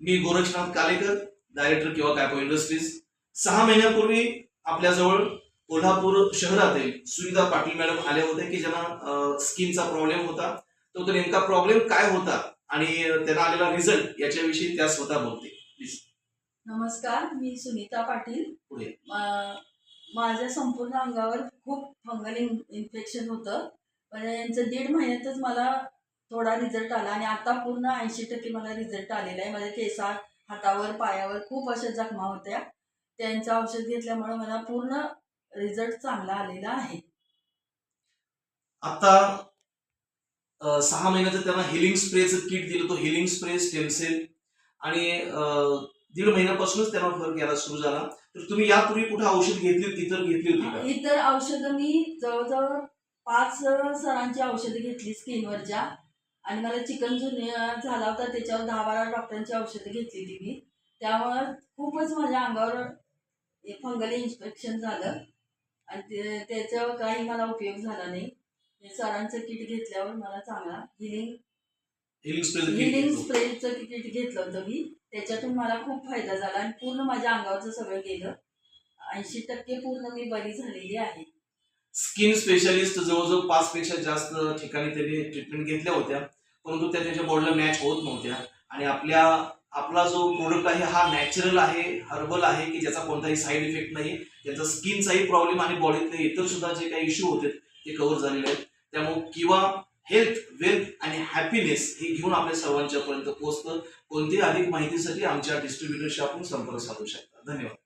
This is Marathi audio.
मी गोरक्षनाथ कालेकर डायरेक्टर किंवा कॅपो इंडस्ट्रीज सहा महिन्यापूर्वी आपल्याजवळ कोल्हापूर शहरातील सुविधा पाटील मॅडम आल्या होत्या की ज्यांना स्किनचा प्रॉब्लेम होता. तो तो नेमका प्रॉब्लेम काय होता आणि त्यांना आलेला रिझल्ट याच्याविषयी त्या स्वतः बोलते प्लीज नमस्कार मी सुनीता पाटील. पुढे. माझ्या संपूर्ण अंगावर खूप फंगल इन्फेक्शन होतं. पण यांचं दीड महिन्यातच मला थोडा रिझल्ट आला आणि आता पूर्ण ऐंशी टक्के मला रिझल्ट आलेला आहे. माझ्या केसा हातावर पायावर खूप अशा जखमा होत्या. त्यांचं औषध घेतल्यामुळे मला पूर्ण रिझल्ट चांगला आलेला आहे. आता सहा महिन्याचं त्यांना हिलिंग स्प्रेचं किट दिलं तो हिलिंग स्प्रे स्टेमसेल आणि दीड महिन्यापासूनच त्यांना फरक यायला सुरू झाला. तर तुम्ही यापूर्वी कुठे औषध घेतली होती तर घेतली होती इतर औषधं मी जवळजवळ पाच सरांची औषधं घेतली स्किनवरच्या आणि मला चिकन झाला होता त्याच्यावर दहा बारा डॉक्टरांची औषधं घेतलेली मी. त्यामुळं खूपच माझ्या अंगावर फंगल इन्फेक्शन झालं. आणि ते त्याचा काही मला उपयोग झाला नाही. सरांचं किट घेतल्यावर मला चांगला हिलिंग हिलिंग घेतलं. स्प्रेचं किट घेतलं होतं मी. त्याच्यातून मला खूप फायदा झाला आणि पूर्ण माझ्या अंगावरचं सगळं गेलं. ऐंशी टक्के पूर्ण मी बरी झालेली आहे. स्किन स्पेशालिस्ट जवळजवळ पाच पेक्षा जास्त ठिकाणी त्यांनी ट्रीटमेंट घेतल्या होत्या. परंतु त्या त्यांच्या बॉडीला मॅच होत नव्हत्या. आणि आपल्या आपला जो प्रोडक्ट आहे हा नॅचरल आहे हर्बल आहे की ज्याचा कोणताही साईड इफेक्ट नाही ज्याचा स्किनचाही प्रॉब्लेम आणि बॉडीतले इतर सुद्धा जे काही इश्यू होते ते कव्हर झालेले आहेत. त्यामुळे किंवा हेल्थ वेल्थ आणि हॅपीनेस हे घेऊन आपल्या सर्वांच्यापर्यंत पोहोचतं. कोणतीही अधिक माहितीसाठी आमच्या डिस्ट्रीब्युटरशी आपण संपर्क साधू शकता. धन्यवाद.